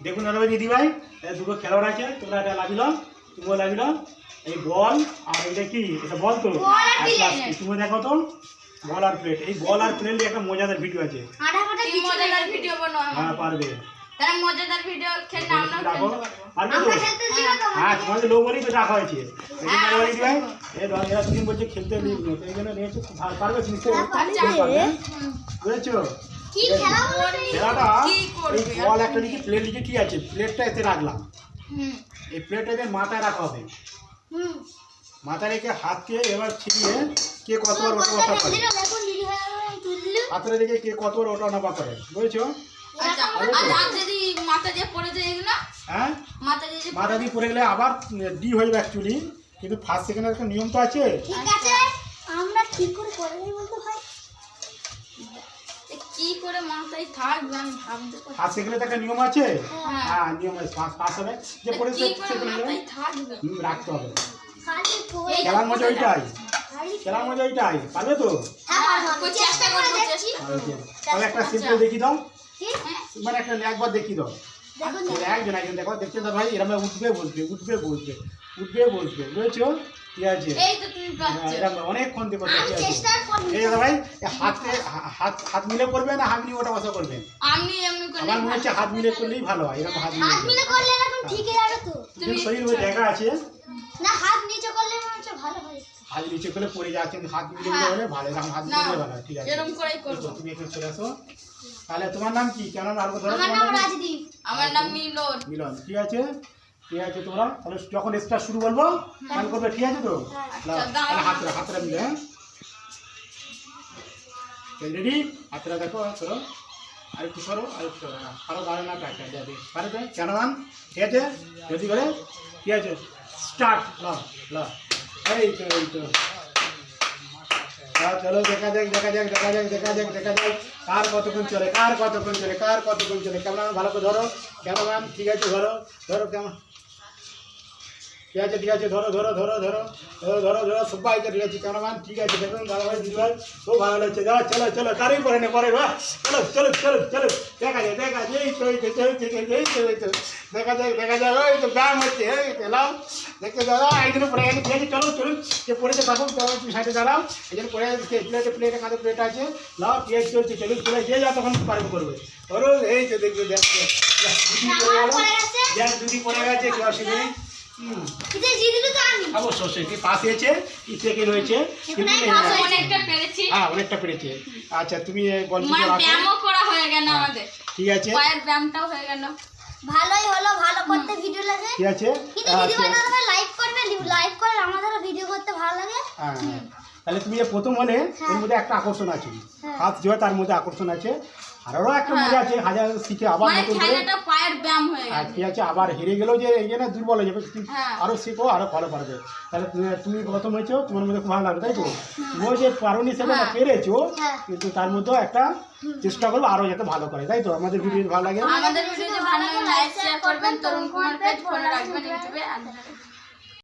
দেখুন দাদা ভাই দিদি ভাই দুটো খেলোয়াড় আছে তোমরা এটা লাভিল তুমিও লাভিল এই বল আর এটা কি? এটা বল তো? বল আর আর plate। প্লাস্টিক তুমি দেখো তো বল আর প্লেট এই বল আর প্লেট একটা মজাদার ভিডিও আছে। মজাদার ভিডিও হ্যাঁ পারবে। মজাদার ভিডিও রাখো। খেলতে পারব আমরা খেলতে তো হ্যাঁ তোমাদের লোক বলেই তো ডাকা হয়েছে। হ্যাঁ, এই এরা বলছে খেলতে এই জন্য নিয়েছে পারবে হ্যাঁ। পারবে। বুঝেছ? কি খেলা বলতে খেলাটা কি? এই বল একটা লিখে প্লেট লিখে ঠিক আছে? প্লেটটা এতে রাখলাম। হুম। এই প্লেটটা এদের মাথায় রাখা হবে। হুম। মাথায় রেখে হাতকে এবার ছিঁড়িয়ে কে কতবার ওটা ওঠা করে হাতের দিকে কে কতবার ওটা নাপা করে বুঝেছ আচ্ছা মাথা দিয়ে পড়ে হ্যাঁ? গেলে আবার ডি হয়ে যাবে অ্যাকচুয়ালি কিন্তু ফার্স্ট সেকেন্ডের একটা নিয়ম তো আছে। ঠিক আছে। আমরা কি করে করে বলতে ভাই এ কি করে মাথায় থাকবে আমি ভাবতে পারছি। একটা নিয়ম আছে? হ্যাঁ। হ্যাঁ নিয়ম আছে। পাস পাস হবে। যে পড়ে কি করে মাথায় থাকবে হুম, রাখতে হবে। খেলার মজা ওইটাই। খালি খেলার মজা ওইটাই। পারবে তো? হ্যাঁ হ্যাঁ, পারব চেষ্টা করে দেখছি তাহলে একটা সিম্পল দেখি দাও। কি মানে একটা একবার দেখি দাও। একজন একজন দেখো দেখছেন তো ভাই? এরম উঠবে বসবে উঠবে বসবে উঠবে বসবে বুঝেছ? ঠিক আছে। হ্যাঁ, অনেকক্ষণ করব এই দাদা ভাই হাতে হাত হাত মিলে করবে না হাত মিলে ওটা বসা করবে? আমার মনে হচ্ছে হাত মিলে করলেই ভালো হয় এরকম হাত মিলে করলে। ঠিকই তো। শরীর জায়গা আছে। না হাত নিচে করলে মনে হচ্ছে ভালো হয়। হাত নিচে করলে পড়ে যাচ্ছে হাত মিলে হ্যাঁ। ভালো এরকম হাত মিলে ভালো ঠিক আছে। এরকম করেই করব। তুমি এখানে চলে আসো তাহলে তোমার নাম কি? কেন আরও ধরো আমার নাম নাম রাজদীপ। আমার নাম মিলন। মিলন ঠিক আছে? ঠিক আছে তোমরা তাহলে যখন স্টার শুরু বলব গান করবে ঠিক আছে তো? না, আচ্ছা। তাহলে হাতটা হাতটা মিলে হ্যাঁ? রেডি হাতটা দেখো সরো আর একটু সরো আর একটু সরো হ্যাঁ, আরও দাঁড়ানো না প্যাক যাবে পারে কেন গান ঠিক আছে? রেডি করে? ঠিক আছে স্টার্ট ল ল হ্যাঁ, চলো দেখা যাক দেখা যাক দেখা যাক দেখা যাক দেখা যাক। কার কতক্ষণ চলে কার কতক্ষণ চলে কার কতক্ষণ চলে? কেমন ভালো করে ধরো। কেমন ঠিক আছে? ধরো ধরো কেমন? ঠিক আছে ঠিক আছে ধরো ধরো ধরো ধরো ধরো ধরো ধরো সবাইকে ঠিক আছে ক্যামেরাম্যান ঠিক আছে দেখুন দাদা ভাই দিদি ভাই খুব ভালো লাগছে দাদা চলো চলো তারই পরে নে পরে বা চলো চলো চলো চলো দেখা যায় দেখা যায় এই তো এই তো এই তো এই তো এই তো দেখা যায় দেখা যায় ওই তো ব্যায়াম হচ্ছে এলাম দেখতে দাদা একদিন পরে গেছে ঠিক আছে চলো চলুন যে পড়েছে থাকুন তখন তুমি সাইডে দাঁড়াও এই জন্য পরে প্লেটে প্লেটে কাঁধে প্লেট আছে লাও পেঁয়াজ চলছে চলুন চলে যে যা তখন পারবে করবে ধরো এই তো দেখবে দেখবে দুটি পড়ে গেল গেছে। যাক দুটি পড়ে গেছে কেউ অসুবিধা নেই পাস হয়েছে? কি সেকেন্ড হয়েছে। অনেকটা পেরেছি। হ্যাঁ অনেকটা পেরেছে। আচ্ছা তুমি গল্প মানে ব্যায়ামও করা হয়ে গেল আমাদের। ঠিক আছে। পায়ের ব্যায়ামটাও হয়ে গেল। ভালোই হলো ভালো করতে ভিডিও লাগে। ঠিক আছে। আচ্ছা। দাদা লাইক করবে লাইক করে আমাদেরও ভিডিও করতে ভালো লাগে। হ্যাঁ হ্যাঁ। তাহলে তুমি যে প্রথম হলে এর মধ্যে একটা আকর্ষণ আছে। হ্যাঁ। হাত জোয়া তার মধ্যে আকর্ষণ আছে। আরও একটা হ্যাঁ। মজা আছে হাজার শিখে আবার মানে নতুন করে ব্যায়াম হয়ে আর ঠিক আছে আবার হেরে গেলেও যে এই যে না দুর্বল হয়ে যাবে। তুমি হ্যাঁ। আরও শেখো ভালো পারবে। তাহলে তুমি- তুমি প্রথম হয়েছো তোমার মধ্যে খুব ভালো লাগবে তাই তো? তুমিও যে পারোনি সেটা না হ্যাঁ। পেরেছ হ্যাঁ। কিন্তু তার মধ্যেও একটা চেষ্টা করব আরও যাতে ভালো করে তাই তো? আমাদের ভিডিও ভালো লাগে আমাদের ভিডিও ভালো লাগে লাইক শেয়ার করবেন। তরুণ কুমার পেজ ফলো রাখবেন ইউটিউবে। আর